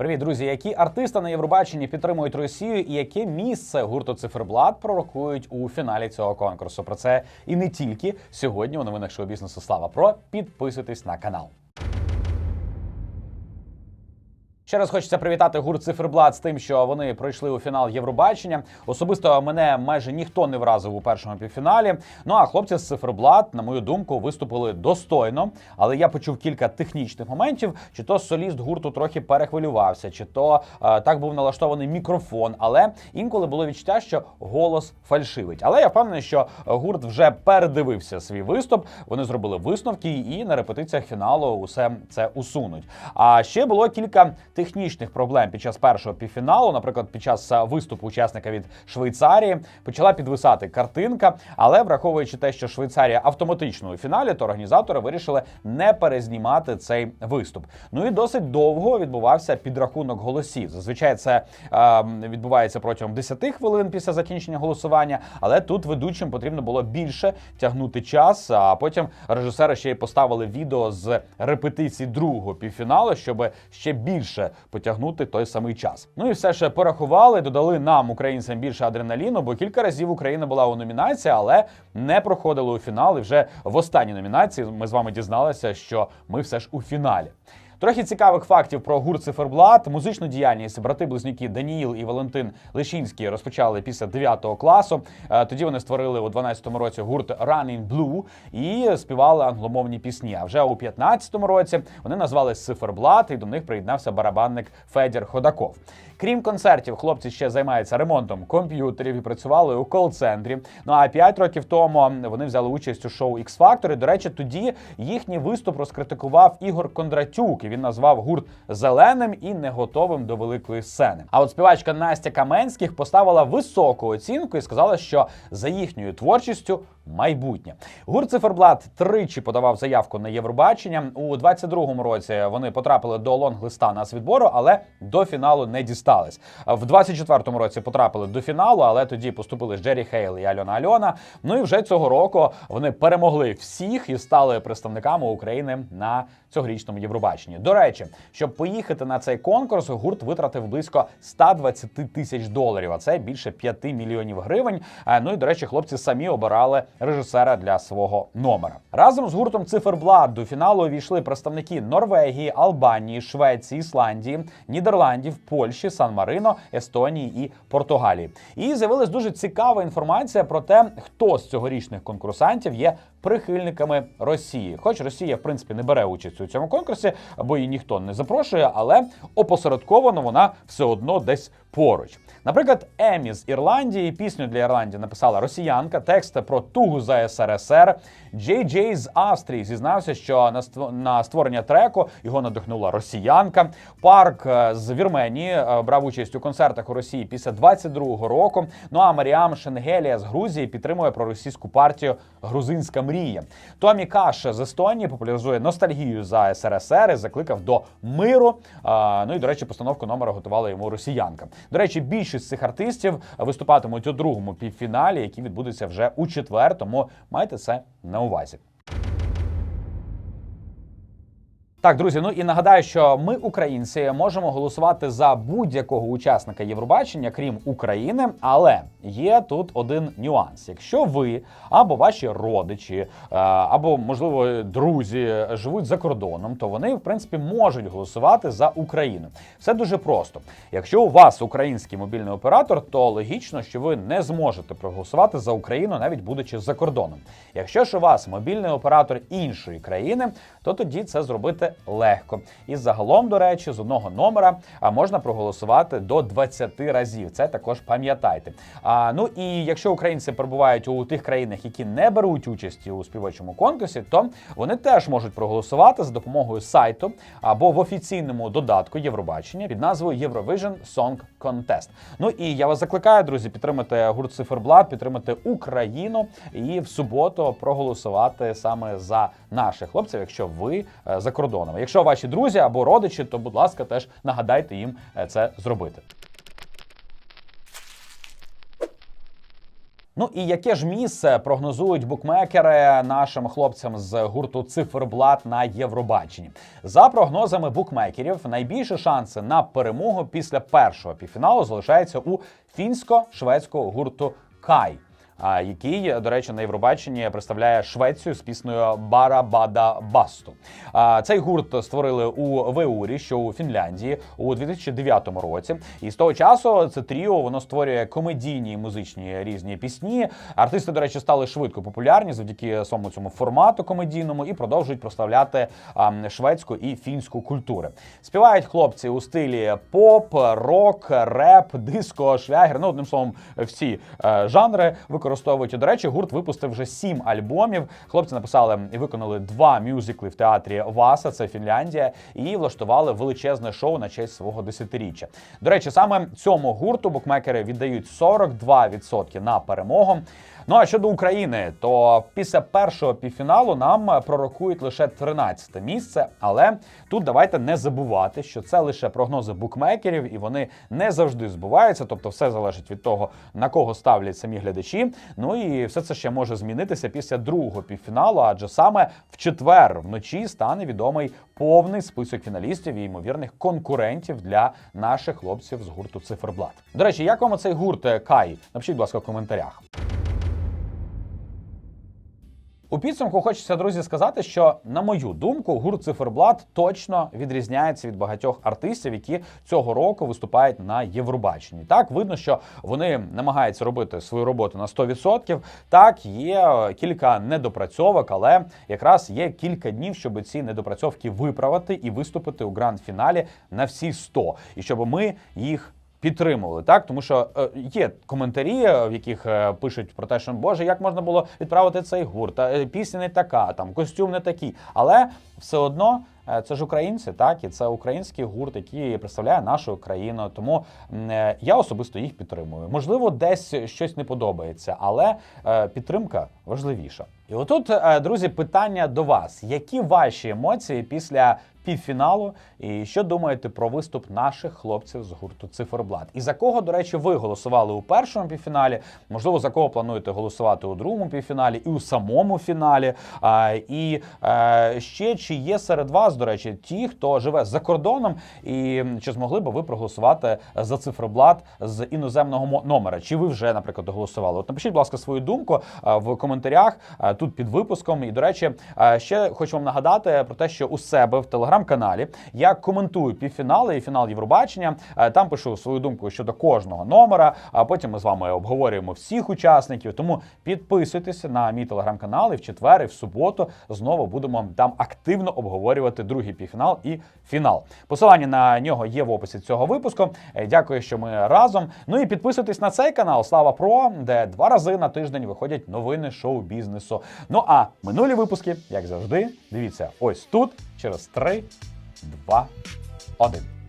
Привіт, друзі! Які артисти на Євробаченні підтримують Росію, і яке місце гурту Циферблат пророкують у фіналі цього конкурсу? Про це і не тільки сьогодні у новинах шоу бізнесу Слава Про підписуйтесь на канал. Ще раз хочеться привітати гурт Циферблат з тим, що вони пройшли у фінал Євробачення. Особисто мене майже ніхто не вразив у першому півфіналі. Ну а хлопці з Циферблат, на мою думку, виступили достойно. Але я почув кілька технічних моментів: чи то соліст гурту трохи перехвилювався, чи то е, так був налаштований мікрофон. Але інколи було відчуття, що голос фальшивить. Але я впевнений, що гурт вже передивився свій виступ. Вони зробили висновки і на репетиціях фіналу усе це усунуть. А ще було кілька технічних проблем під час першого півфіналу. Наприклад, під час е, виступу учасника від Швейцарії почала підвисати картинка. Але враховуючи те, що Швейцарія автоматично у фіналі, то організатори вирішили не перезнімати цей виступ. Ну і досить довго відбувався підрахунок голосів. Зазвичай це е, відбувається протягом 10 хвилин після закінчення голосування. Але тут ведучим потрібно було більше тягнути час. А потім режисери ще й поставили відео з репетиції другого півфіналу, щоб ще більше потягнути той самий час. Ну і все ж порахували, додали нам, українцям, більше адреналіну, бо кілька разів Україна була у номінації, але не проходили у фінал. І вже в останній номінації ми з вами дізналися, що ми все ж у фіналі. Трохи цікавих фактів про гурт Циферблат. Музичну діяльність брати-близнюки Даніїл і Валентин Лещинський розпочали після 9 класу. Е, Тоді вони створили у 12-му році гурт Running Blue і співали англомовні пісні. А вже у 15-му році вони назвались Циферблат, і до них приєднався барабанник Федір Ходаков. Крім концертів, хлопці ще займаються ремонтом комп'ютерів і працювали у кол-центрі. Ну а 5 років тому вони взяли участь у шоу X Factor. І, До речі, тоді їхній виступ розкритикував Ігор Кондратюк. Він назвав гурт зеленим і не готовим до великої сцени. А от співачка Настя Каменських поставила високу оцінку і сказала, що за їхньою творчістю майбутнє. Гурт Циферблат тричі подавав заявку на Євробачення. У 22-му році вони потрапили до лонг-листа нацвідбору, але до фіналу не дістались. В 24-му році потрапили до фіналу, але тоді поступили Джері Хейл і Альона Альона. Ну і вже цього року вони перемогли всіх і стали представниками України на цьогорічному Євробаченні. До речі, щоб поїхати на цей конкурс, гурт витратив близько 120 тисяч доларів. А це більше 5 мільйонів гривень. Е, Ну і до речі, хлопці самі обирали режисера для свого номера. Разом з гуртом Циферблат до фіналу увійшли представники Норвегії, Албанії, Швеції, Ісландії, Нідерландів, Польщі, Сан-Марино, Естонії і Португалії. І з'явилась дуже цікава інформація про те, хто з цьогорічних конкурсантів є прихильниками Росії. Хоч Росія, в принципі, не бере участь у цьому конкурсі, бо її ніхто не запрошує, але опосередковано вона все одно десь поруч. Наприклад, Емі з Ірландії пісню для Ірландії написала росіянка, текст про тугу за СРСР. Джей Джей з Австрії зізнався, що на ство- створення треку його надихнула росіянка. Парк е, з Вірменії е, брав участь у концертах у Росії після 22-го року. Ну а Маріам Шенгелія з Грузії підтримує проросійську партію Грузинська мрія. Томі Каш з Естонії популяризує ностальгію за СРСР і закликав до миру. Ну і до речі, постановку номера готувала йому росіянка. До речі, більшість цих артистів виступатимуть у другому півфіналі, який відбудеться вже у четвер. Тому майте це на увазі. Так, друзі, ну і нагадаю, що ми, українці, можемо голосувати за будь-якого учасника Євробачення, крім України. Але є тут один нюанс: якщо ви або ваші родичі, е, або можливо друзі живуть за кордоном, то вони в принципі можуть голосувати за Україну. Все дуже просто. Якщо у вас український мобільний оператор, то логічно, що ви не зможете проголосувати за Україну, навіть будучи за кордоном. Якщо ж у вас мобільний оператор іншої країни, то тоді це зробити легко. І загалом, до речі, з одного номера можна проголосувати до 20 разів. Це також пам'ятайте. А, ну і якщо українці перебувають у тих країнах, які не беруть участі у співочому конкурсі, то вони теж можуть проголосувати за допомогою сайту або в офіційному додатку Євробачення під назвою Eurovision Song Contest. Ну і я вас закликаю, друзі, підтримати гурт Циферблат, підтримати Україну і в суботу проголосувати саме за наших хлопців, якщо ви е, за кордоном. Якщо ваші друзі або родичі, то будь ласка, теж нагадайте їм е, це зробити. Ну і яке ж місце прогнозують букмекери нашим хлопцям з гурту Циферблат на Євробаченні? За прогнозами букмекерів, найбільші шанси на перемогу після першого півфіналу залишаються у фінсько-шведського гурту Кай. Який, до речі, на Євробаченні представляє Швецію з піснею Барабада Басту. Цей гурт створили у Веурі, що у Фінляндії, у 2009 році. І з того часу це тріо воно створює комедійні музичні різні пісні. Артисти, до речі, стали швидко популярні завдяки самому цьому формату комедійному і продовжують прославляти а, шведську і фінську культури. Співають хлопці у стилі поп, рок, реп, диско, шлягер. Ну, одним словом, всі е, жанри використовують. І, до речі, гурт випустив вже сім альбомів. Хлопці написали і виконали два мюзикли в театрі Васа, це Фінляндія, і влаштували величезне шоу на честь свого десятиріччя. До речі, саме цьому гурту букмекери віддають 42% на перемогу. Ну а щодо України, то після першого півфіналу нам пророкують лише 13 місце. Але тут давайте не забувати, що це лише прогнози букмекерів, і вони не завжди збуваються. Тобто, все залежить від того, на кого ставлять самі глядачі. Ну і все це ще може змінитися після другого півфіналу, адже саме в четвер вночі стане відомий повний список фіналістів і ймовірних конкурентів для наших хлопців з гурту Циферблат. До речі, як вам цей гурт е, Кай? Напишіть, будь ласка, в коментарях. У підсумку хочеться, друзі, сказати, що на мою думку, гурт Циферблат точно відрізняється від багатьох артистів, які цього року виступають на Євробаченні. Так видно, що вони намагаються робити свою роботу на 100%. Так, є кілька недопрацьовок, але якраз є кілька днів, щоб ці недопрацьовки виправити і виступити у гранд-фіналі на всі 100. І щоб ми їх підтримували, так тому що е, є коментарі, е, в яких е, пишуть про те, що Боже, як можна було відправити цей гурт, та, пісня не така, там костюм не такий, але все одно. Це ж українці, так і це український гурт, який представляє нашу країну. Тому я особисто їх підтримую. Можливо, десь щось не подобається, але підтримка важливіша. І отут, друзі, питання до вас: які ваші емоції після півфіналу? І що думаєте про виступ наших хлопців з гурту Циферблат? І за кого, до речі, ви голосували у першому півфіналі? Можливо, за кого плануєте голосувати у другому півфіналі і у самому фіналі? А, і е, ще чи є серед вас, до речі, ті, хто живе за кордоном, і чи змогли би ви проголосувати за циферблат з іноземного номера? Чи ви вже, наприклад, голосували? От напишіть, будь ласка, свою думку е, в коментарях е, тут під випуском. І до речі, ще хочу вам нагадати про те, що у себе в телеграм-каналі я коментую півфінали і фінал Євробачення. Е, Там пишу свою думку щодо кожного номера. А потім ми з вами обговорюємо всіх учасників. Тому підписуйтеся на мій телеграм-канал і в четвер, і в суботу знову будемо там активно обговорювати другий півфінал і фінал. Посилання на нього є в описі цього випуску. Е, Дякую, що ми разом. Ну і підписуйтесь на цей канал Слава Про, де два рази на тиждень виходять новини шоу-бізнесу. Ну а минулі випуски, як завжди, дивіться ось тут через 3, 2, 1.